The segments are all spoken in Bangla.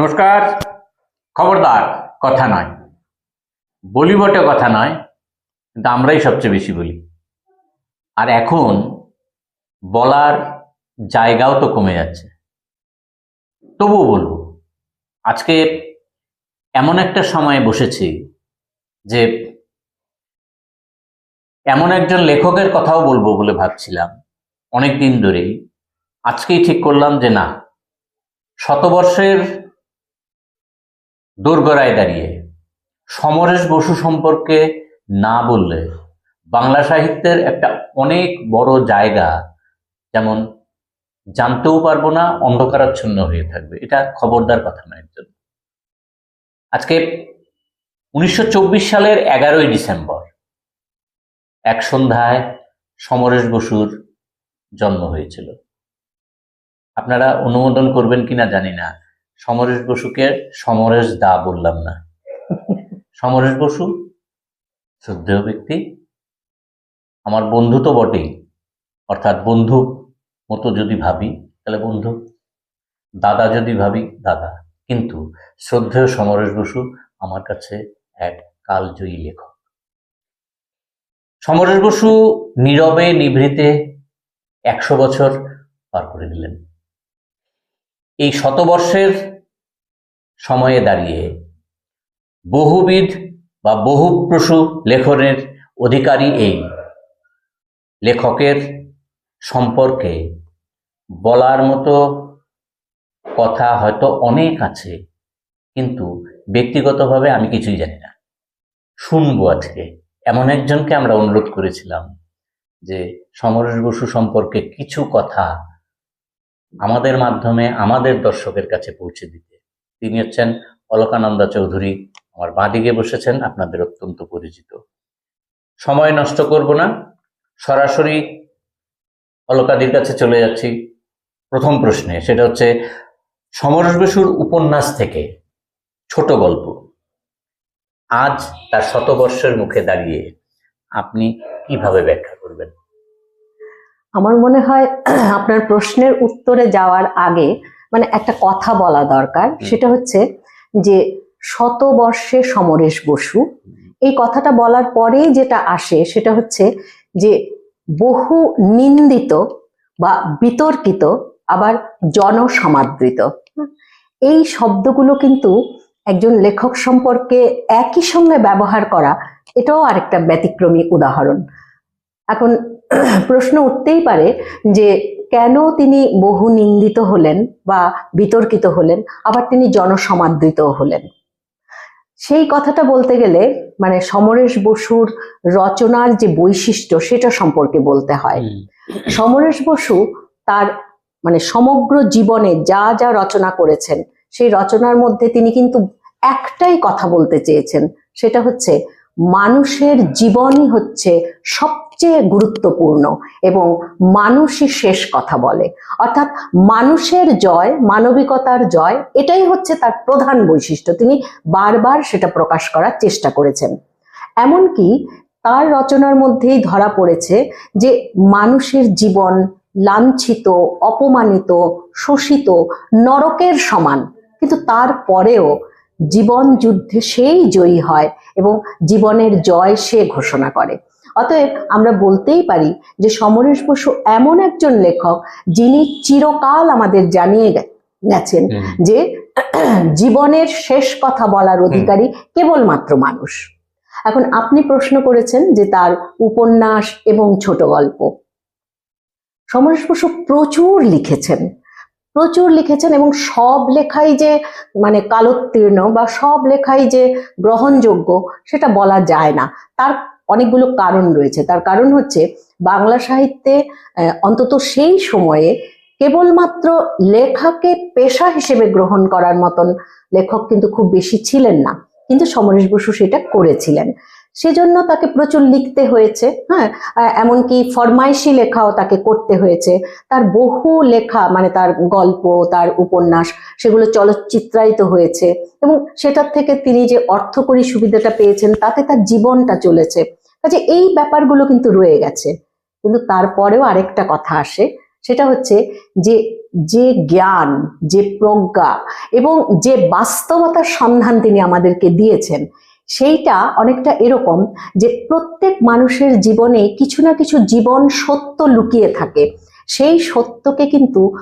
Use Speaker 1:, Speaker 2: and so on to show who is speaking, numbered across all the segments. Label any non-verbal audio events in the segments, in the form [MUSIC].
Speaker 1: নমস্কার। খবরদার, কথা নয়। বলি বটে, কথা নয়। কিন্তু আমরাই সবচেয়ে বেশি বলি। আর এখন বলার জায়গাও তো কমে যাচ্ছে। তবুও বলব, আজকে এমন একটা সময়ে বসেছি যে এমন একজন লেখকের কথাও বলব বলে ভাবছিলাম। অনেক দিন ধরেই। আজকেই ঠিক করলাম যে না, শতবর্ষের দোরগড়ায় দাঁড়িয়ে। সমরেশ বসু সম্পর্কে না বললে বাংলা সাহিত্যের একটা অনেক বড় জায়গা যেমন জানতেও পারব না, অন্ধকারাচ্ছন্ন হয়ে থাকবে। এটা খবরদার কথা নয় আজকে উনিশশো চব্বিশ সালের এগারোই ডিসেম্বর, এক সন্ধ্যায় সমরেশ বসুর জন্ম হয়েছিল। আপনারা অনুমোদন করবেন কিনা জানি না। সমরেশ বসুকে সমরেশ দা বললাম না। সমরেশ বসু, শ্রদ্ধেয় ব্যক্তি। আমার বন্ধু তো বটেই। অর্থাৎ বন্ধু মতো যদি ভাবি, তাহলে বন্ধু। দাদা যদি ভাবি, দাদা। কিন্তু শ্রদ্ধেয় সমরেশ বসু আমার কাছে এক কালজয়ী লেখক। সমরেশ বসু নীরবে নিভৃতে একশো বছর পার করে দিলেন। এই শতবর্ষের সময়ে দাঁড়িয়ে বহুবিধ বা বহুপ্রসূ লেখনের অধিকারী এই লেখকের সম্পর্কে বলার মতো কথা হয়তো অনেক আছে, কিন্তু ব্যক্তিগতভাবে আমি কিছুই জানি না। শুনব আজকে। এমন একজনকে আমরা অনুরোধ করেছিলাম যে সমরেশ বসু সম্পর্কে কিছু কথা আমাদের মাধ্যমে আমাদের দর্শকের কাছে পৌঁছে দিতে। তিনি হচ্ছেন অলকানন্দা চৌধুরী। আমার বাঁদিকে বসেছেন, আপনাদের অত্যন্ত পরিচিত। সময় নষ্ট করব না। সরাসরি অলকাদির কাছে চলে যাচ্ছি। প্রথম প্রশ্নে, সেটা হচ্ছে, সমরেশ বসুর উপন্যাস থেকে ছোট গল্প। আজ তার শতবর্ষের মুখে দাঁড়িয়ে আপনি কীভাবে ব্যাখ্যা করবেন?
Speaker 2: আমার মনে হয় [CLEARS THROAT] আপনার প্রশ্নের উত্তরে যাওয়ার আগে মানে একটা কথা বলা দরকার। সেটা হচ্ছে যে শতবর্ষে সমরেশ বসু এই কথাটা বলার পরেই যেটা আসে সেটা হচ্ছে যে বহু নিন্দিত বা বিতর্কিত আবার জনসমাদৃত। এই শব্দগুলো কিন্তু একজন লেখক সম্পর্কে একই সঙ্গে ব্যবহার করা এটাও আরেকটা ব্যতিক্রমী উদাহরণ। এখন প্রশ্ন উঠতেই পারে যে কেন তিনি বহু নিন্দিত হলেন বা বিতর্কিত হলেন আবার তিনি জনসমাদৃত হলেন? সেই কথাটা বলতে গেলে মানে সমরেশ বসুর রচনার যে বৈশিষ্ট্য সেটা সম্পর্কে বলতে হয়। সমরেশ বসু তার মানে সমগ্র জীবনে যা যা রচনা করেছেন সেই রচনার মধ্যে তিনি কিন্তু একটাই কথা বলতে চেয়েছেন সেটা হচ্ছে মানুষের জীবনই হচ্ছে সবচেয়ে গুরুত্বপূর্ণ এবং মানুষই শেষ কথা বলে। অর্থাৎ মানুষের জয়, মানবিকতার জয়, এটাই হচ্ছে তার প্রধান বৈশিষ্ট্য। তিনি বারবার সেটা প্রকাশ করার চেষ্টা করেছেন। এমনকি তার রচনার মধ্যেই ধরা পড়েছে যে মানুষের জীবন লাঞ্ছিত, অপমানিত, শোষিত, নরকের সমান। কিন্তু তারপরেও জীবন যুদ্ধে সেই জয়ী হয় এবং জীবনের জয় সে ঘোষণা করে। অতএব আমরা বলতেই পারি যে সমরেশ বসু এমন একজন লেখক যিনি চিরকাল আমাদের জানিয়ে গেছেন যে জীবনের শেষ কথা বলার অধিকারী কেবলমাত্র মানুষ। এখন আপনি প্রশ্ন করেছেন যে তার উপন্যাস এবং ছোট গল্প। সমরেশ বসু প্রচুর লিখেছেন। প্রচুর লিখেছেন এবং সব লেখাই যে মানে কালোত্তীর্ণ বা সব লেখাই যে গ্রহণযোগ্য, সেটা বলা যায় না। তার অনেকগুলো কারণ রয়েছে। তার কারণ হচ্ছে, বাংলা সাহিত্যে অন্তত সেই সময়ে কেবলমাত্র লেখাকে পেশা হিসেবে গ্রহণ করার মতন লেখক কিন্তু খুব বেশি ছিলেন না। কিন্তু সমরেশ বসু সেটা করেছিলেন। সেজন্য তাকে প্রচুর লিখতে হয়েছে হ্যাঁ? এমনকি ফরমাইশি লেখাও তাকে করতে হয়েছে। তার বহু লেখা মানে তার গল্প, তার উপন্যাস, সেগুলো চলচ্চিত্রায়িত হয়েছে। এবং সেটার থেকে তিনি যে অর্থকরী সুবিধাটা পেয়েছেন, তাতে তার জীবনটা চলেছে। কাজে এই ব্যাপারগুলো কিন্তু রয়ে গেছে। কিন্তু তারপরেও আরেকটা কথা আসে, সেটা হচ্ছে যে যে জ্ঞান, যে প্রজ্ঞা এবং যে বাস্তবতার সন্ধান তিনি আমাদেরকে দিয়েছেন সেইটা অনেকটা এরকম যে প্রত্যেক মানুষের জীবনে কিছু না কিছু জীবন সত্য লুকিয়ে থাকে। সেই সত্যকে কিন্তু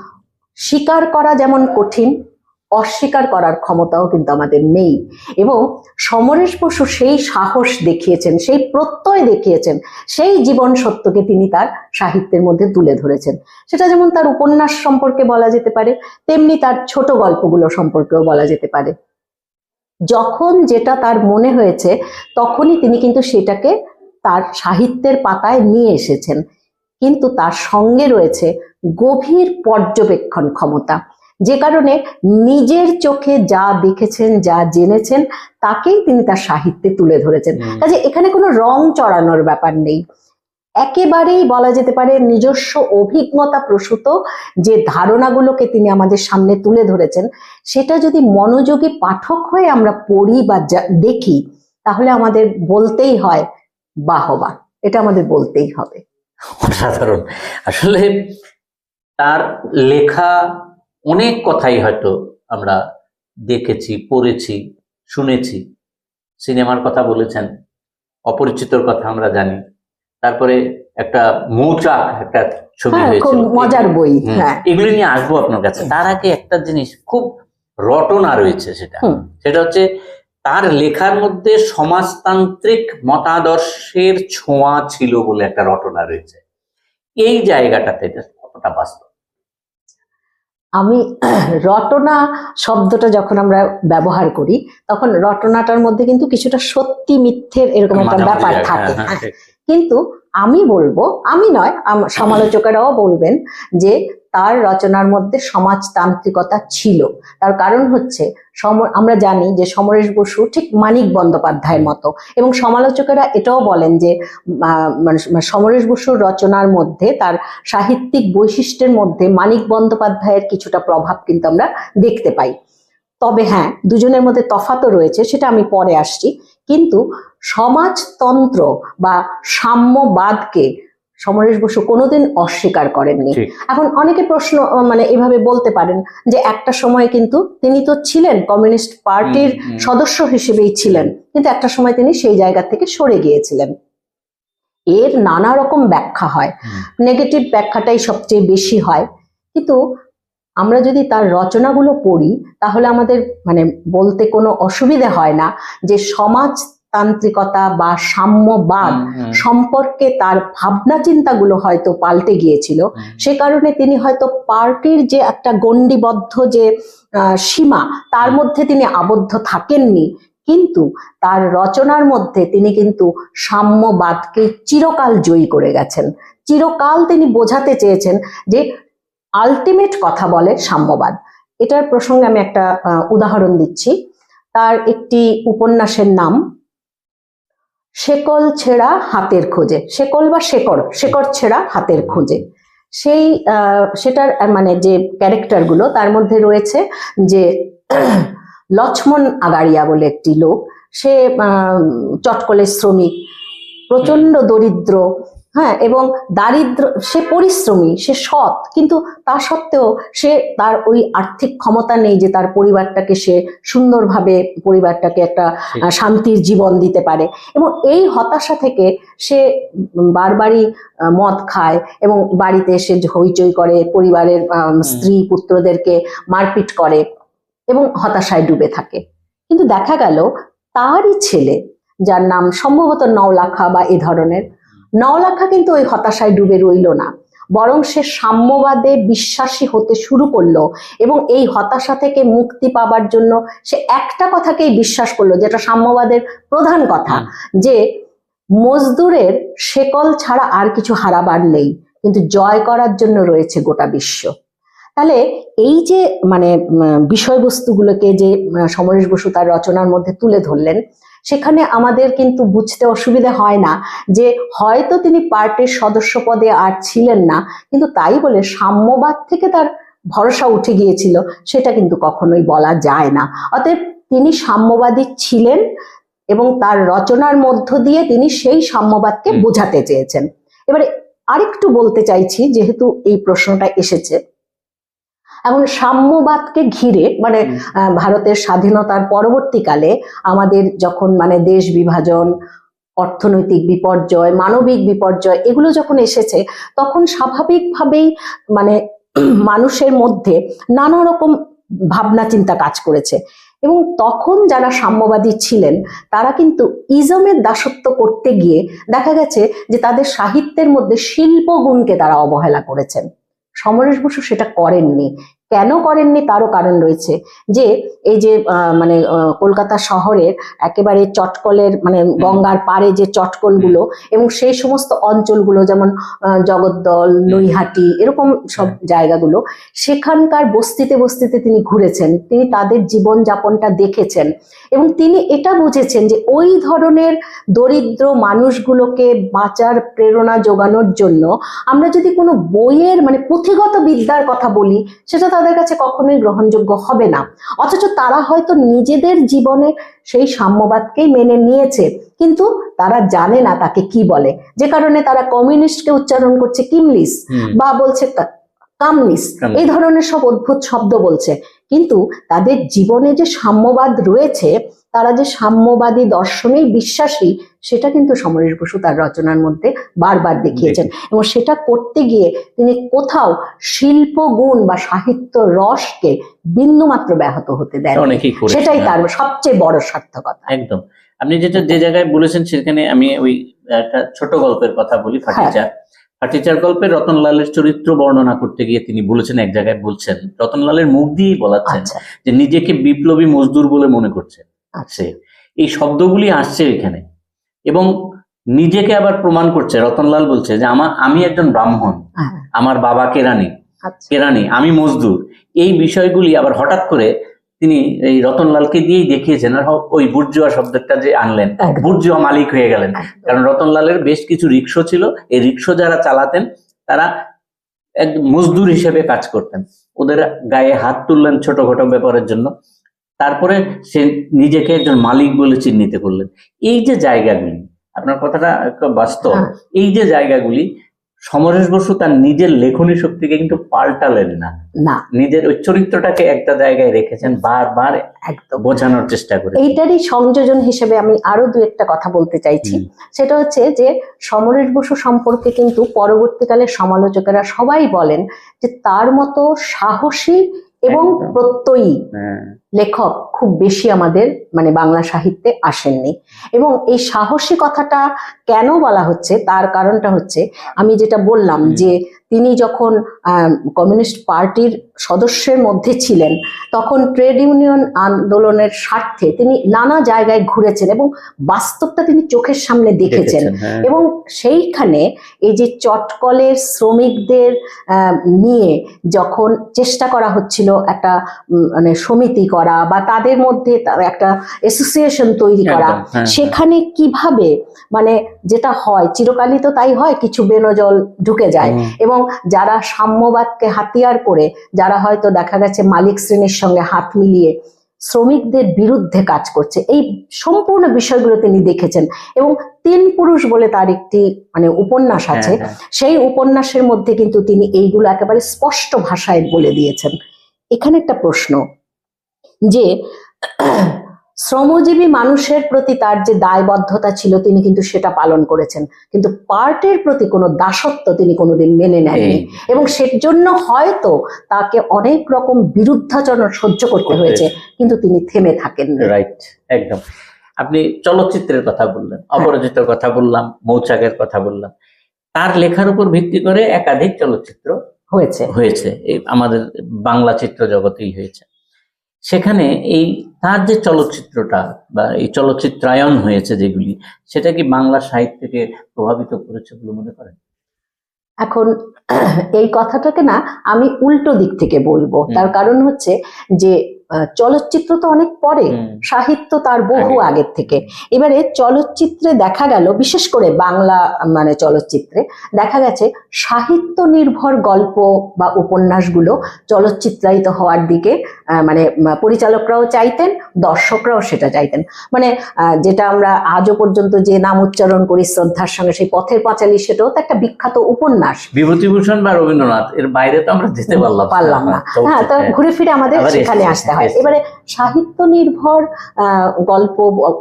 Speaker 2: স্বীকার করা যেমন কঠিন, অস্বীকার করার ক্ষমতাও কিন্তু আমাদের নেই। এবং সমরেশ বসু সেই সাহস দেখিয়েছেন, সেই প্রত্যয় দেখিয়েছেন, সেই জীবন সত্যকে তিনি তার সাহিত্যের মধ্যে তুলে ধরেছেন। সেটা যেমন তার উপন্যাস সম্পর্কে বলা যেতে পারে, তেমনি তার ছোট গল্পগুলো সম্পর্কেও বলা যেতে পারে। যখন যেটা তার মনে হয়েছে তখনই তিনি কিন্তু সেটাকে তার সাহিত্যের পাতায় নিয়ে এসেছেন। কিন্তু তার সঙ্গে রয়েছে গভীর পর্যবেক্ষণ ক্ষমতা। যে কারণে নিজের চোখে যা দেখেছেন যা জেনেছেন তাকেই তিনি তার সাহিত্যে তুলে ধরেছেন। কাজে এখানে কোনো রং চড়ানোর ব্যাপার নেই। একেবারেই বলা যেতে পারে নিজস্ব অভিজ্ঞতা প্রসূত যে ধারণাগুলোকে তিনি আমাদের সামনে তুলে ধরেছেন, সেটা যদি মনোযোগী পাঠক হয়ে আমরা পড়ি বা দেখি, তাহলে আমাদের বলতেই হয় বাহবা। এটা আমাদের বলতেই হবে।
Speaker 1: অসাধারণ। আসলে তার লেখা অনেক কথাই হয়তো আমরা দেখেছি, পড়েছি, শুনেছি। সিনেমার কথা বলেছেন, অপরিচিতর কথা আমরা জানি। তারপরে একটা মৌচাক একটা ছবি
Speaker 2: হ্যাঁ মজার বই হ্যাঁ।
Speaker 1: এগুলি নিয়ে আসব আপনার কাছে। তার আগে একটা জিনিস খুব রটনা রয়েছে সেটা। সেটা হচ্ছে তার লেখার মধ্যে সমাজতান্ত্রিক মতাদর্শের ছোঁয়া ছিল বলে একটা রটনা রয়েছে। এই জায়গাটাতে এটা কতটা বাস্তব?
Speaker 2: আমি [CLEARS THROAT] রটনা শব্দটা যখন আমরা ব্যবহার করি তখন রটনাটার মধ্যে কিন্তু কিছুটা সত্যি মিথ্যের এরকম একটা ব্যাপার থাকে।
Speaker 1: হ্যাঁ।
Speaker 2: কিন্তু আমি বলব আমি নয় সমালোচকেরাও বলবেন যে তার রচনার মধ্যে সমাজতান্ত্রিকতা ছিল। তার কারণ হচ্ছে আমরা জানি যে সমরেশ বসু ঠিক মানিক বন্দ্যোপাধ্যায়ের মতো এবং সমালোচকেরা এটাও বলেন যে আহ, মানে সমরেশ বসুর রচনার মধ্যে তার সাহিত্যিক বৈশিষ্ট্যের মধ্যে মানিক বন্দ্যোপাধ্যায়ের কিছুটা প্রভাব কিন্তু আমরা দেখতে পাই। তবে হ্যাঁ দুজনের মধ্যে তফাতও রয়েছে সেটা আমি পরে আসছি। কিন্তু সমাজতন্ত্র বা সাম্যবাদকে সমরেশ বসু কোনোদিন অস্বীকার করেননি। এখন অনেকে প্রশ্ন মানে এভাবে বলতে পারেন যে একটা সময় কিন্তু তিনি তো ছিলেন কমিউনিস্ট পার্টির। সদস্য হিসেবেই ছিলেন কিন্তু একটা সময় তিনি সেই জায়গা থেকে সরে গিয়েছিলেন। এর নানা রকম ব্যাখ্যা হয়। নেগেটিভ ব্যাখ্যাটাই সবচেয়ে বেশি হয়। কিন্তু আমরা যদি তার রচনাগুলো পড়ি তাহলে আমাদের মানে বলতে কোনো অসুবিধা হয় না যে সমাজতান্ত্রিকতা বা সাম্যবাদ সম্পর্কে তার ভাবনা চিন্তাগুলো হয়তো পাল্টে গিয়েছিল। সে কারণে তিনি হয়তো পার্টির যে একটা গণ্ডিবদ্ধ যে সীমা তার মধ্যে তিনি আবদ্ধ থাকেননি। কিন্তু তার রচনার মধ্যে তিনি কিন্তু সাম্যবাদকে চিরকাল জয়ী করে গেছেন। চিরকাল তিনি বোঝাতে চেয়েছেন যে আলটিমেট কথা বলে সাম্যবাদ। এটার প্রসঙ্গে আমি একটা উদাহরণ দিচ্ছি। তার একটি উপন্যাসের নাম শেকল ছেঁড়া হাতের খোঁজে। শেকল বা শেকড় শেকড় ছেঁড়া হাতের খোঁজে। সেই সেটার মানে যে ক্যারেক্টারগুলো তার মধ্যে রয়েছে যে [CLEARS THROAT] লক্ষ্মণ আগাড়িয়া বলে একটি লোক। সে চটকলের শ্রমিক প্রচণ্ড দরিদ্র হ্যাঁ এবং দারিদ্র সে পরিশ্রমী সে সৎ কিন্তু তা সত্ত্বেও সে তার ওই আর্থিক ক্ষমতা নেই যে তার পরিবারটাকে সে সুন্দরভাবে পরিবারটাকে একটা শান্তির জীবন দিতে পারে। এবং এই হতাশা থেকে সে বারবারই মদ খায় এবং বাড়িতে এসে হইচই করে পরিবারের স্ত্রী পুত্রদেরকে মারপিট করে এবং হতাশায় ডুবে থাকে। কিন্তু দেখা গেল তারই ছেলে যার নাম সম্ভবত নওলাখা বা এ ধরনের নওলাখা কিন্তু ওই হতাশায় ডুবে রইল না। বরং সে সাম্যবাদে বিশ্বাসী হতে শুরু করল এবং এই হতাশা থেকে মুক্তি পাবার জন্য সে একটা কথাকেই বিশ্বাস করল যেটা সাম্যবাদের প্রধান কথা যে মজদুরের শেকল ছাড়া আর কিছু হারাবার নেই কিন্তু জয় করার জন্য রয়েছে গোটা বিশ্ব। তাহলে এই যে মানে বিষয়বস্তুগুলোকে যে সমরেশ বসু তার রচনার মধ্যে তুলে ধরলেন সেখানে আমাদের কিন্তু বুঝতে অসুবিধে হয় না যে হয়তো তিনি পার্টির সদস্য পদে আর ছিলেন না কিন্তু তাই বলে সাম্যবাদ থেকে তার ভরসা উঠে গিয়েছিল সেটা কিন্তু কখনোই বলা যায় না। অতএব তিনি সাম্যবাদী ছিলেন এবং তার রচনার মধ্য দিয়ে তিনি সেই সাম্যবাদকে বোঝাতে চেয়েছেন। এবারে আরেকটু বলতে চাইছি যেহেতু এই প্রশ্নটা এসেছে এখন সাম্যবাদকে ঘিরে মানে আহ, ভারতের স্বাধীনতার পরবর্তীকালে আমাদের যখন মানে দেশ বিভাজন অর্থনৈতিক বিপর্যয় মানবিক বিপর্যয় এগুলো যখন এসেছে তখন স্বাভাবিকভাবেই মানে [CLEARS THROAT] মানুষের মধ্যে নানা রকম ভাবনা চিন্তা কাজ করেছে। এবং তখন যারা সাম্যবাদী ছিলেন তারা কিন্তু ইজমের দাসত্ব করতে গিয়ে দেখা গেছে যে তাদের সাহিত্যের মধ্যে শিল্পগুণকে তারা অবহেলা করেছেন। সমরেশ বসু সেটা করেননি। কেন করেননি? তারও কারণ রয়েছে যে এই যে মানে কলকাতা শহরের একেবারে চটকলের মানে গঙ্গার পাড়ে যে চটকলগুলো এবং সেই সমস্ত অঞ্চলগুলো যেমন জগদ্দল নৈহাটি এরকম সব জায়গাগুলো সেখানকার বস্তিতে বস্তিতে তিনি ঘুরেছেন তিনি তাদের জীবনযাপনটা দেখেছেন এবং তিনি এটা বুঝেছেন যে ওই ধরনের দরিদ্র মানুষগুলোকে বাঁচার প্রেরণা যোগানোর জন্য আমরা যদি কোনো বইয়ের মানে পুঁথিগত বিদ্যার কথা বলি সেটা তাদের কাছে কখনোই গ্রহণযোগ্য হবে না। অথচ তারা হয়তো নিজেদের জীবনে সেই সাম্যবাদকেই মেনে নিয়েছে কিন্তু তারা জানে না তাকে কি বলে। যে কারণে তারা কমিউনিস্টকে উচ্চারণ করছে কিমলিস বা বলছে কা- কামনিস
Speaker 1: কামনিস।
Speaker 2: এই ধরনের সব অদ্ভুত শব্দ বলছে। কিন্তু তাদের জীবনে যে সাম্যবাদ রয়েছে তারা যে সাম্যবাদী দর্শনেই বিশ্বাসী সেটা কিন্তু সমরেশ বসু তার রচনার মধ্যে বারবার দেখিয়েছেন। এবং সেটা করতে গিয়ে তিনি কোথাও শিল্প গুণ বা সাহিত্য রসকে বিন্দুমাত্র ব্যাহত হতে দেন সেটাই তার সবচেয়ে বড় সার্থকতা।
Speaker 1: একদম। আপনি যেটা যে জায়গায় বলেছেন সেখানে আমি ওই একটা ছোট গল্পের কথা বলি
Speaker 2: হ্যাঁ।
Speaker 1: ফাটিচার ফাটিচার গল্পে রতনলালের চরিত্র বর্ণনা করতে গিয়ে তিনি বলেছেন এক জায়গায় বলছেন রতনলালের মুখ দিয়েই বলাচ্ছেন
Speaker 2: আচ্ছা।
Speaker 1: যে নিজেকে বিপ্লবী মজদুর বলে মনে করছে
Speaker 2: আচ্ছা
Speaker 1: আছে। এই শব্দগুলি আসছে এখানে। এবং নিজেকে আবার প্রমাণ করছে। রতনলাল বলছে যে আমার আমি একজন ব্রাহ্মণ।
Speaker 2: হ্যাঁ,
Speaker 1: আমার বাবা কেরানি
Speaker 2: আচ্ছা।
Speaker 1: কেরানি আমি মজদুর। এই বিষয়গুলি আবার হঠাৎ করে তিনি এই রতনলালকে দিয়েই দেখিয়েছেন। আর ওই বুর্জুয়া শব্দটা যে আনলেন। বুর্জুয়া মালিক হয়ে গেলেন। কারণ রতনলালের বেশ কিছু রিক্সো ছিল। এই রিক্সো যারা চালাতেন তারা এক মজদুর হিসেবে কাজ করতেন। ওদের গায়ে হাত তুললেন ছোটখাটো ব্যাপারের জন্য। তারপরে সে নিজেকে একজন মালিক বলে চিহ্নিত করলেন। এই যে জায়গাগুলি আপনার কথাটা একটা বাস্তব।
Speaker 2: হ্যাঁ।
Speaker 1: এই যে জায়গাগুলি সমরেশ বসু তার নিজের লেখনী শক্তিকে কিন্তু পাল্টালেন না।
Speaker 2: না।
Speaker 1: নিজের ওই চরিত্রটাকে একটা জায়গায় রেখেছেন বারবার
Speaker 2: একদম।
Speaker 1: বোঝানোর চেষ্টা করে
Speaker 2: এইটারই সংযোজন হিসেবে আমি আরও দু একটা কথা বলতে চাইছি। সেটা হচ্ছে যে সমরেশ বসু সম্পর্কে কিন্তু পরবর্তীকালে সমালোচকেরা সবাই বলেন যে তার মতো সাহসী এবং প্রত্যয়ী
Speaker 1: হ্যাঁ।
Speaker 2: লেখক খুব বেশি আমাদের মানে বাংলা সাহিত্যে আসেননি। এবং এই সাহসী কথাটা কেন বলা হচ্ছে তার কারণটা হচ্ছে আমি যেটা বললাম যে তিনি যখন কমিউনিস্ট পার্টির সদস্যের মধ্যে ছিলেন তখন ট্রেড ইউনিয়ন আন্দোলনের স্বার্থে তিনি নানা জায়গায় ঘুরেছেন এবং বাস্তবটা তিনি চোখের সামনে দেখেছেন।
Speaker 1: হ্যাঁ।
Speaker 2: এবং সেইখানে এই যে চটকলের শ্রমিকদের নিয়ে যখন চেষ্টা করা হচ্ছিল একটা মানে সমিতি করা বা তাদের মধ্যে একটা অ্যাসোসিয়েশন তৈরি করা
Speaker 1: হ্যাঁ,
Speaker 2: সেখানে কীভাবে মানে যেটা হয় চিরকালই তো তাই হয় কিছু বেনজল ঢুকে যায়। এবং যারা সাম্যবাদকে হাতিয়ার করে যারা হয়তো দেখা গেছে মালিক শ্রেণির সঙ্গে হাত মিলিয়ে শ্রমিকদের বিরুদ্ধে কাজ করছে এই সম্পূর্ণ বিষয়গুলো তিনি দেখেছেন। এবং তিন পুরুষ বলে তার একটি মানে উপন্যাস
Speaker 1: হ্যাঁ,
Speaker 2: আছে
Speaker 1: হ্যাঁ।
Speaker 2: সেই উপন্যাসের মধ্যে কিন্তু তিনি এইগুলো একেবারে স্পষ্ট ভাষায় বলে দিয়েছেন। এখানে একটা প্রশ্ন যে শ্রমজীবী মানুষের প্রতি তার যে দায়বদ্ধতা ছিল তিনি কিন্তু সেটা পালন করেছেন। কিন্তু পার্টির প্রতি কোনো দাসত্ব তিনি কোনোদিন মেনে নেননি।
Speaker 1: এই,
Speaker 2: এবং সেজন্য হয়তো তাকে অনেক রকম বিরুদ্ধাচরণ সহ্য করতে
Speaker 1: করতে
Speaker 2: হয়েছে কিন্তু তিনি থেমে থাকেন
Speaker 1: রাইট একদম। আপনি চলচ্চিত্রের কথা বললেন অপরাজিতর কথা বললাম মৌচাকের কথা বললাম। তার লেখার উপর ভিত্তি করে একাধিক চলচ্চিত্র
Speaker 2: হয়েছে।
Speaker 1: হয়েছে। আমাদের বাংলা চিত্র জগতেই হয়েছে। সেখানে এই তার যে চলচ্চিত্রটা বা এই চলচ্চিত্রায়ন হয়েছে যেগুলি সেটা কি বাংলা সাহিত্যকে প্রভাবিত করেছে বলে মনে করেন?
Speaker 2: এখন এই কথাটাকে না আমি উল্টো দিক থেকে বলব। তার কারণ হচ্ছে যে চলচ্চিত্র তো অনেক পরে সাহিত্য তার বহু আগের থেকে। এবারে চলচ্চিত্রে দেখা গেল বিশেষ করে বাংলা মানে চলচ্চিত্রে দেখা গেছে সাহিত্য নির্ভর গল্প বা উপন্যাসগুলো চলচ্চিত্রায়িত হওয়ার দিকে মানে পরিচালকরাও চাইতেন দর্শকরাও সেটা চাইতেন। মানে আহ, যেটা আমরা আজও পর্যন্ত যে নাম উচ্চারণ করি শ্রদ্ধার সঙ্গে সেই পথের পাঁচালী সেটাও তো একটা বিখ্যাত উপন্যাস।
Speaker 1: বিভূতিভূষণ বা রবীন্দ্রনাথ এর বাইরে তো আমরা যেতে পারলাম
Speaker 2: পারলাম না। হ্যাঁ তো ঘুরে ফিরে আমাদের সেখানে আসতে হয়। এবারে সাহিত্য নির্ভর গল্প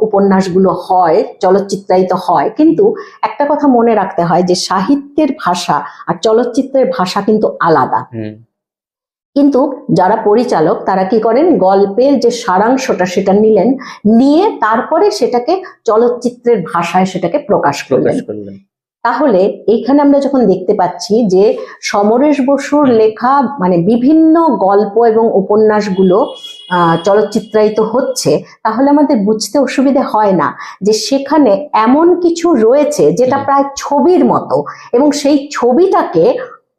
Speaker 2: উপন্যাসগুলো হয় চলচ্চিত্রায়িত হয় কিন্তু একটা কথা মনে রাখতে হয় যে সাহিত্যের ভাষা আর চলচ্চিত্রের ভাষা কিন্তু আলাদা। কিন্তু যারা পরিচালক তারা কি করেন? গল্পের যে সারাংশটা সেটা নিলেন নিয়ে তারপরে সেটাকে চলচ্চিত্রের ভাষায় সেটাকে প্রকাশ করলেন। তাহলে এখানে আমরা যখন দেখতে পাচ্ছি যে সমরেশ বসুর লেখা মানে বিভিন্ন গল্প এবং উপন্যাসগুলো চলচ্চিত্রায়িত হচ্ছে তাহলে আমাদের বুঝতে অসুবিধে হয় না যে সেখানে এমন কিছু রয়েছে যেটা প্রায় ছবির মতো এবং সেই ছবিটাকে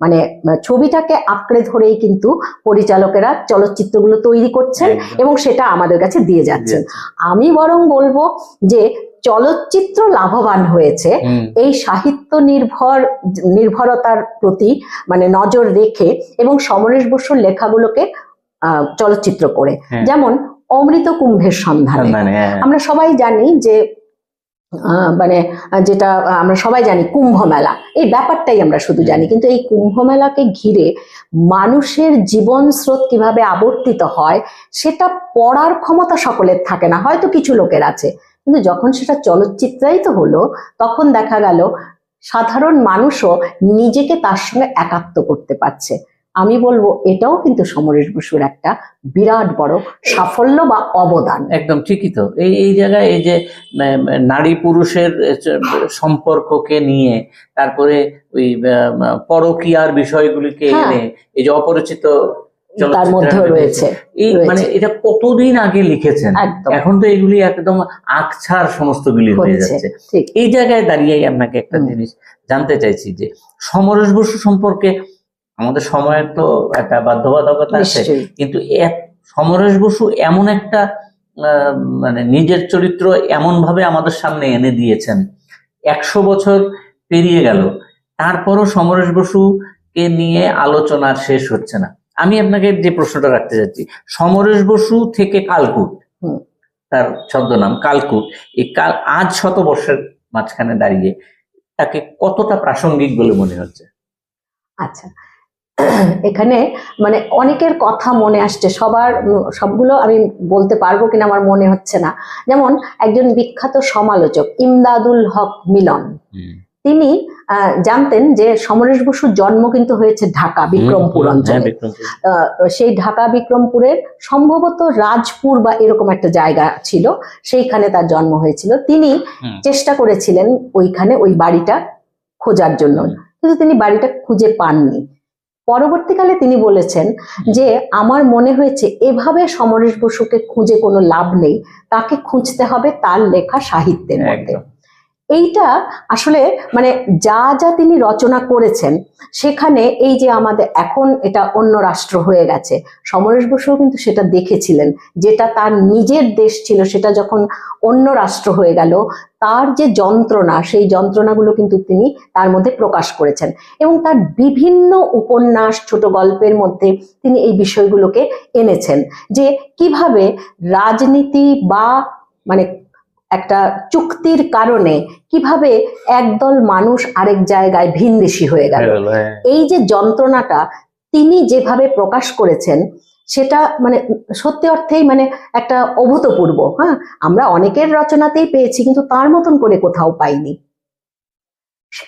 Speaker 2: মানে ছবিটাকে আঁকড়ে ধরেই কিন্তু পরিচালকেরা চলচ্চিত্রগুলো তৈরি করছেন এবং সেটা আমাদের কাছে দিয়ে যাচ্ছেন। আমি বরং বলব যে চলচ্চিত্র লাভবান হয়েছে এই সাহিত্য নির্ভর নির্ভরতার প্রতি মানে নজর রেখে এবং সমরেশ বসুর লেখাগুলোকে চলচ্চিত্র করে।
Speaker 1: হ্যাঁ।
Speaker 2: যেমন অমৃত কুম্ভের সন্ধানে।
Speaker 1: মানে হ্যাঁ,
Speaker 2: আমরা সবাই জানি যে মানে যেটা আমরা সবাই জানি কুম্ভ মেলা এই ব্যাপারটাই আমরা শুধু জানি কিন্তু এই কুম্ভ মেলাকে ঘিরে মানুষের জীবন স্রোত কীভাবে আবর্তিত হয় সেটা পড়ার ক্ষমতা সকলের থাকে না হয়তো কিছু লোকের আছে। কিন্তু যখন সেটা চলচ্চিত্রায়িত হলো তখন দেখা গেল সাধারণ মানুষও নিজেকে তার সঙ্গে একাত্ম করতে পারছে। আমি বলব এটাও কিন্তু সমরেশ বসুর একটা বিরাট বড় সাফল্য বা অবদান।
Speaker 1: একদম ঠিকই তো। এই এই জায়গায় এই যে নারী পুরুষের সম্পর্ককে নিয়ে তারপরে ওই পরকীয়ার বিষয়গুলিকে
Speaker 2: হ্যাঁ।
Speaker 1: এনে এই যে অপরিচিত
Speaker 2: তার
Speaker 1: আনা
Speaker 2: রয়েছে।
Speaker 1: এই মানে এটা কতদিন আগে লিখেছেন? এখন তো এগুলি একদম আকছার সমস্ত গুলি
Speaker 2: হয়ে
Speaker 1: যাচ্ছে। এই জায়গায় দাঁড়িয়েই আপনাকে একটা জিনিস জানতে চাইছি যে সমরেশ বসু সম্পর্কে আমাদের সময়ের তো একটা বাধ্যবাধকতা আছে কিন্তু এক- সমরেশ বসু এমন একটা আহ, মানে নিজের চরিত্র এমন ভাবে আমাদের সামনে এনে দিয়েছেন। একশো বছর পেরিয়ে গেল তারপরও সমরেশ বসুকে নিয়ে আলোচনা শেষ হচ্ছে না। আমি আপনাকে যে প্রশ্নটা রাখতে চাচ্ছি সমরেশ বসু থেকে কালকুট। তার ছদ্মনাম কালকুট। এই কাল আজ শত বর্ষের মাঝখানে দাঁড়িয়ে তাকে কতটা প্রাসঙ্গিক বলে মনে হচ্ছে?
Speaker 2: আচ্ছা। এখানে মানে অনেকের কথা মনে আসছে সবার সবগুলো আমি বলতে পারব কিনা আমার মনে হচ্ছে না। যেমন একজন বিখ্যাত সমালোচক ইমদাদুল হক মিলন। তিনি জানতেন যে সমরেশ বসুর জন্ম কিন্তু হয়েছে ঢাকা বিক্রমপুর
Speaker 1: হ্যাঁ,
Speaker 2: অঞ্চলে আহ, সেই ঢাকা বিক্রমপুরের সম্ভবত রাজপুর বা এরকম একটা জায়গা ছিল সেইখানে তার জন্ম হয়েছিল। তিনি চেষ্টা করেছিলেন ওইখানে ওই বাড়িটা খোঁজার জন্য। কিন্তু তিনি বাড়িটা খুঁজে পাননি। পরবর্তীকালে তিনি বলেছেন যে আমার মনে হয়েছে এভাবে সমরেশ বসুকে খুঁজে কোনো লাভ নেই। তাকে খুঁজতে হবে তার লেখা সাহিত্যের মধ্যে। এইটা আসলে মানে যা যা তিনি রচনা করেছেন, সেখানে এই যে আমাদের এখন এটা অন্য রাষ্ট্র হয়ে গেছে। সমরেশ বসুও কিন্তু সেটা দেখেছিলেন, যেটা তার নিজের দেশ ছিল, সেটা যখন অন্য রাষ্ট্র হয়ে গেল, তার যে যন্ত্রণা, সেই যন্ত্রণাগুলো কিন্তু তিনি তার মধ্যে প্রকাশ করেছেন। এবং তার বিভিন্ন উপন্যাস, ছোট গল্পের মধ্যে তিনি এই বিষয়গুলোকে এনেছেন, যে কীভাবে রাজনীতি বা মানে একটা চুক্তির কারণে কীভাবে একদল মানুষ আরেক জায়গায় ভিনদেশি হয়ে গেল।
Speaker 1: হয়ে।
Speaker 2: এই যে যন্ত্রণাটা তিনি যেভাবে প্রকাশ করেছেন সেটা মানে সত্যি অর্থেই মানে একটা অভূতপূর্ব হ্যাঁ? আমরা অনেকের রচনাতেই পেয়েছি কিন্তু তার মতন করে কোথাও পাইনি।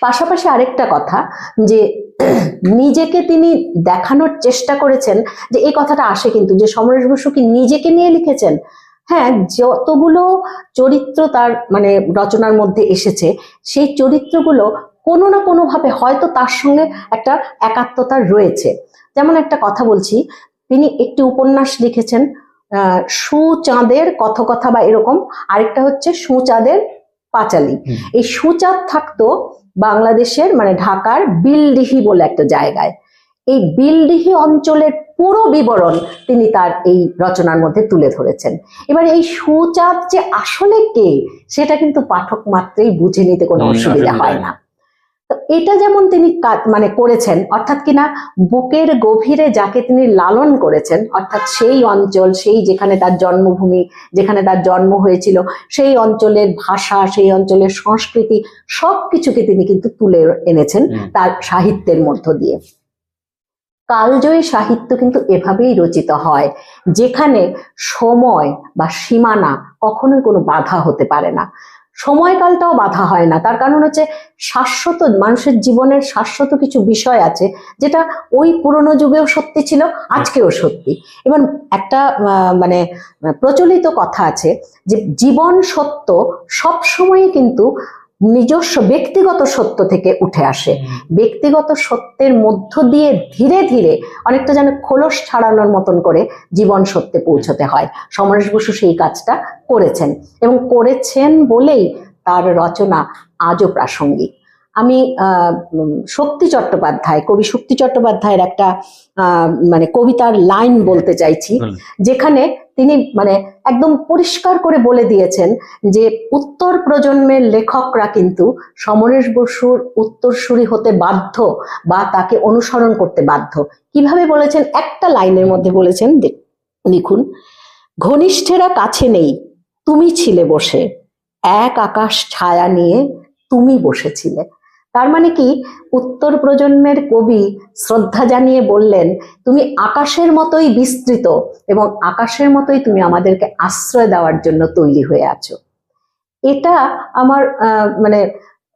Speaker 2: পাশাপাশি আরেকটা কথা যে নিজেকে তিনি দেখানোর চেষ্টা করেছেন যে এই কথাটা আসে কিন্তু যে সমরেশ বসু কি নিজেকে নিয়ে লিখেছেন? হ্যাঁ যতগুলো চরিত্র তার মানে রচনার মধ্যে এসেছে সেই চরিত্রগুলো কোনো না কোনোভাবে হয়তো তার সঙ্গে একটা একাত্মতা রয়েছে। যেমন একটা কথা বলছি তিনি একটি উপন্যাস লিখেছেন সুচাঁদের কথকথা বা এরকম আরেকটা হচ্ছে সুচাঁদের পাঁচালী। এই সুচাঁদ থাকতো বাংলাদেশের মানে ঢাকার বিলডিহি বলে একটা জায়গায়। এই বিলডিহি অঞ্চলের পুরো বিবরণ তিনি তার এই রচনার মধ্যে তুলে ধরেছেন। এবার এই সুচাঁদ যে আসলে কে সেটা কিন্তু পাঠক মাত্রেই বুঝে নিতে কোনো অসুবিধা হয় না। তো এটা যেমন তিনি মানে করেছেন অর্থাৎ কিনা বুকের গভীরে যাকে তিনি লালন করেছেন অর্থাৎ সেই অঞ্চল সেই যেখানে তার জন্মভূমি যেখানে তার জন্ম হয়েছিল সেই অঞ্চলের ভাষা সেই অঞ্চলের সংস্কৃতি সব কিছুকে তিনি কিন্তু তুলে এনেছেন তার সাহিত্যের মধ্য দিয়ে। কালজয়ী সাহিত্য কিন্তু এভাবেই রচিত হয়, যেখানে সময় বা সীমানা কখনোই কোনো বাধা হতে পারে না। সময়কালটাও বাধা হয় না, তার কারণ হচ্ছে শাশ্বত, মানুষের জীবনের শাশ্বত কিছু বিষয় আছে, যেটা ওই পুরনো যুগেও সত্যি ছিল, আজকেও সত্যি। এবার একটা মানে প্রচলিত কথা আছে যে জীবন সত্য সব সময় কিন্তু নিজস্ব ব্যক্তিগত সত্য থেকে উঠে আসে। ব্যক্তিগত সত্যের মধ্য দিয়ে ধীরে ধীরে অনেকটা যেন খোলস ছাড়ানোর মতন করে জীবন সত্যে পৌঁছতে হয়। সমরেশ বসু সেই কাজটা করেছেন এবং করেছেন বলেই তার রচনা আজও প্রাসঙ্গিক। আমি আহ, শক্তি চট্টোপাধ্যায় কবি শক্তি চট্টোপাধ্যায়ের একটা আহ, মানে কবিতার লাইন বলতে চাইছি যেখানে তিনি মানে একদম পরিষ্কার করে বলে দিয়েছেন যে উত্তর প্রজন্মের লেখকরা কিন্তু সমরেশ বসুর উত্তরসূরি হতে বাধ্য বা তাকে অনুসরণ করতে বাধ্য। কীভাবে বলেছেন? একটা লাইনের মধ্যে বলেছেন লিখুন ঘনিষ্ঠেরা কাছে নেই তুমি ছিলে বসে। এক আকাশ ছায়া নিয়ে তুমি বসেছিলে। তার মানে কি? উত্তর প্রজন্মের কবি শ্রদ্ধা জানিয়ে বললেন, তুমি আকাশের মতোই বিস্তৃত এবং আকাশের মতোই তুমি আমাদেরকে আশ্রয় দেওয়ার জন্য তৈরি হয়ে আছো। এটা আমার মানে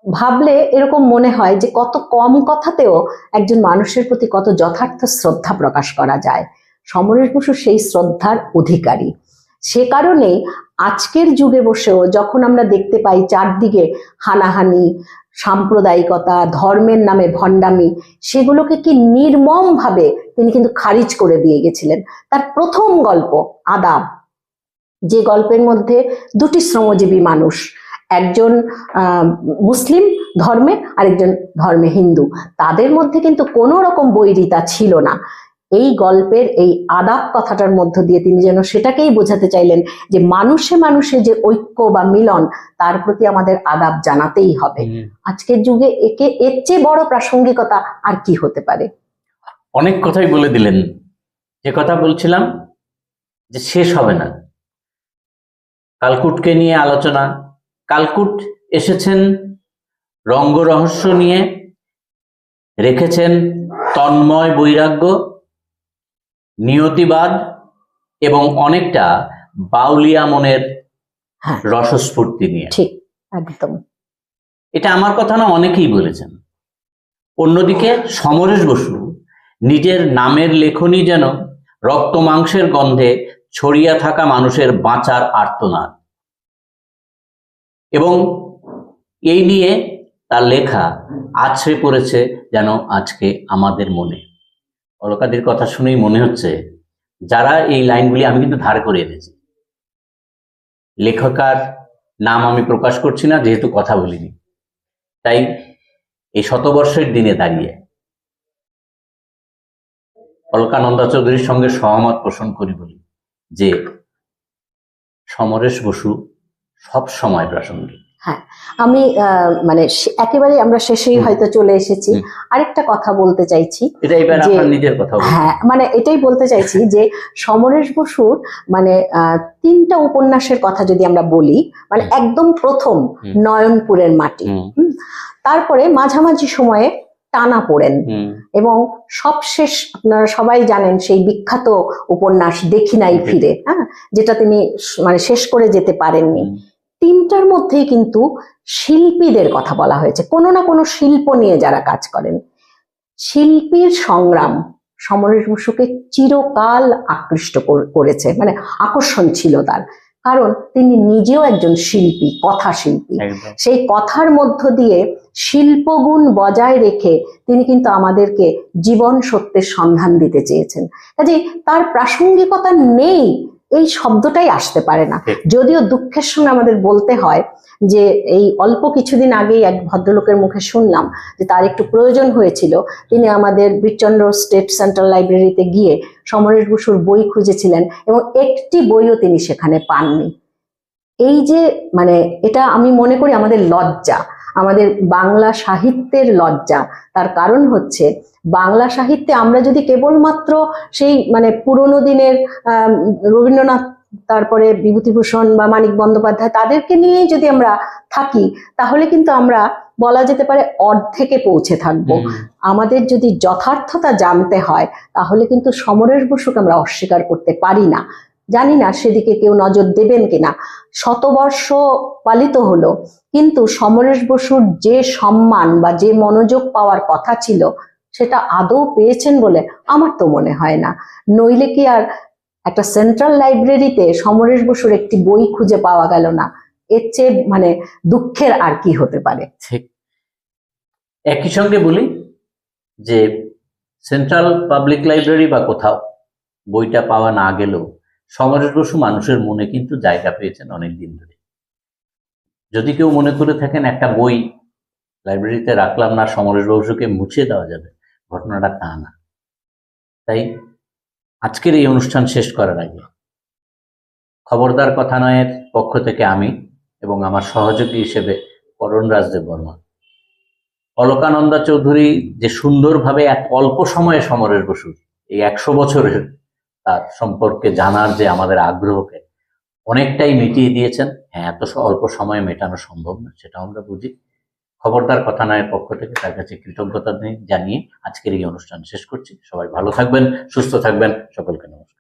Speaker 2: ভাবলে এরকম মনে হয় যে কত কম কথাতেও একজন মানুষের প্রতি কত যথার্থ শ্রদ্ধা প্রকাশ করা যায়। সমরেশ বসু সেই শ্রদ্ধার অধিকারী। সে কারণেই আজকের যুগে বসেও যখন আমরা দেখতে পাই চারদিকে হানাহানি, সাম্প্রদায়িকতা, ধর্মের নামে ভণ্ডামি, সেগুলোকে কি নির্মম ভাবে তিনি কিন্তু খারিজ করে দিয়ে গেছিলেন। তার প্রথম গল্প, আদাব। যে গল্পের মধ্যে দুটি শ্রমজীবী মানুষ, একজন মুসলিম ধর্মে, আরেকজন ধর্মে হিন্দু। তাদের মধ্যে কিন্তু কোনো রকম বৈরিতা ছিল না। এই গল্পের এই আদাব কথাটার মধ্য দিয়ে তিনি যেন সেটাকেই বোঝাতে চাইলেন যে মানুষে মানুষে যে ঐক্য বা মিলন তার প্রতি আমাদের আদাব জানাতেই হবে। আজকের যুগে একে এর চেয়ে বড় প্রাসঙ্গিকতা আর কি হতে পারে?
Speaker 1: অনেক কথাই বলে দিলেন। যে কথা বলছিলাম যে শেষ হবে না। কালকুটকে নিয়ে আলোচনা। কালকুট এসেছেন রঙ্গ রহস্য নিয়ে রেখেছেন তন্ময় বৈরাগ্য। নিয়তিবাদ এবং অনেকটা বাউলিয়া মনের
Speaker 2: হ্যাঁ।
Speaker 1: রসস্ফূর্তি নিয়ে।
Speaker 2: ঠিক একদম।
Speaker 1: এটা আমার কথা না অনেকেই বলেছেন। অন্যদিকে সমরেশ বসু নিজের নামের লেখনী যেন রক্ত মাংসের গন্ধে ছড়িয়ে থাকা মানুষের বাঁচার আর্তনাদ। এবং এই নিয়ে তার লেখা আছড়ে পড়েছে যেন আজকে আমাদের মনে। অলকাদির কথা শুনেই মনে হচ্ছে, যারা এই লাইনগুলি আমি কিন্তু ধার করে এনেছি। লেখকার নাম আমি প্রকাশ করছি না, যেহেতু কথা বলিনি। তাই এই শতবর্ষের দিনে দাঁড়িয়ে অলকানন্দা চৌধুরীর সঙ্গে সহমত পোষণ করি বলি যে সমরেশ বসু সব সময় প্রাসঙ্গিক।
Speaker 2: আমি আহ, মানে একেবারে আমরা শেষেই হয়তো চলে এসেছি। আরেকটা কথা বলতে চাইছি। হ্যাঁ মানে এটাই বলতে চাইছি যে সমরেশ বসুর মানে তিনটা উপন্যাসের কথা যদি আমরা বলি মানে একদম প্রথম নয়নপুরের মাটি।
Speaker 1: হুম,
Speaker 2: তারপরে মাঝামাঝি সময়ে টানা পড়েন। এবং সবশেষ আপনারা সবাই জানেন সেই বিখ্যাত উপন্যাস দেখি নাই ফিরে হ্যাঁ যেটা তিনি মানে শেষ করে যেতে পারেননি। তিনটার মধ্যেই কিন্তু শিল্পীদের কথা বলা হয়েছে। কোনো না কোনো শিল্প নিয়ে যারা কাজ করেন শিল্পীর সংগ্রাম সমরেশ বসুকে চিরকাল আকৃষ্ট করেছে মানে আকর্ষণ ছিল তার। কারণ তিনি নিজেও একজন শিল্পী কথা শিল্পী। সেই কথার মধ্য দিয়ে শিল্পগুণ বজায় রেখে তিনি কিন্তু আমাদেরকে জীবন সত্যের সন্ধান দিতে চেয়েছেন। কাজে তার প্রাসঙ্গিকতা নেই এই শব্দটাই আসতে পারে না। যদিও দুঃখের সঙ্গে আমাদের বলতে হয় যে এই অল্প কিছুদিন আগেই এক ভদ্রলোকের মুখে শুনলাম যে তার একটু প্রয়োজন হয়েছিল। তিনি আমাদের বিচন্দ্র স্টেট সেন্ট্রাল লাইব্রেরিতে গিয়ে সমরেশ বসুর বই খুঁজেছিলেন এবং একটি বইও তিনি সেখানে পাননি। এই যে মানে এটা আমি মনে করি আমাদের লজ্জা। আমাদের বাংলা সাহিত্যের লজ্জা। তার কারণ হচ্ছে বাংলা সাহিত্যে আমরা যদি কেবলমাত্র সেই মানে পুরোনো দিনের রবীন্দ্রনাথ তারপরে বিভূতিভূষণ বা মানিক বন্দ্যোপাধ্যায় তাদেরকে নিয়েই যদি আমরা থাকি তাহলে কিন্তু আমরা বলা যেতে পারে অর্ধেকে পৌঁছে থাকব। আমাদের যদি যথার্থতা জানতে হয় তাহলে কিন্তু সমরেশ বসুকে আমরা অস্বীকার করতে পারি না। জানি না সেদিকে কেউ নজর দেবেন কিনা। শতবর্ষ পালিত হলো কিন্তু সমরেশ বসুর যে সম্মান বা যে মনোযোগ পাওয়ার কথা ছিল সেটা আদৌ পেয়েছেন বলে আমার তো মনে হয় না। নইলে কি আর একটা সেন্ট্রাল লাইব্রেরিতে সমরেশ বসুর একটি বই খুঁজে পাওয়া গেল না? এর চেয়ে মানে দুঃখের আর কি হতে পারে?
Speaker 1: একই সঙ্গে বলি যে সেন্ট্রাল পাবলিক লাইব্রেরি বা কোথাও বইটা পাওয়া না গেলেও সমরেশ বসু মানুষের মনে কিন্তু জায়গা পেয়েছেন অনেক দিন ধরে। যদি কেউ মনে করে থাকেন একটা বই লাইব্রেরিতে রাখলাম না, সমরেশ বসুকে মুছে দেওয়া যাবে ঘটনাটা তা না। তাই আজকের এই অনুষ্ঠান শেষ করার আগে খবরদার কথা নয়ের পক্ষ থেকে আমি এবং আমার সহযোগী হিসেবে করণ রাজদেব বর্মা অলকানন্দা চৌধুরী যে সুন্দরভাবে এক অল্প সময়ে সমরের বসুর এই একশো বছরের তার সম্পর্কে জানার যে আমাদের আগ্রহকে অনেকটাই মিটিয়ে দিয়েছেন হ্যাঁ এত অল্প সময়ে মেটানো সম্ভব না সেটা আমরা বুঝি। খবরদার কথা নয় পক্ষ থেকে তার কাছে কৃতজ্ঞতা জানিয়ে আজকের এই অনুষ্ঠান শেষ করছি। সবাই ভালো থাকবেন, সুস্থ থাকবেন, সকলকে নমস্কার।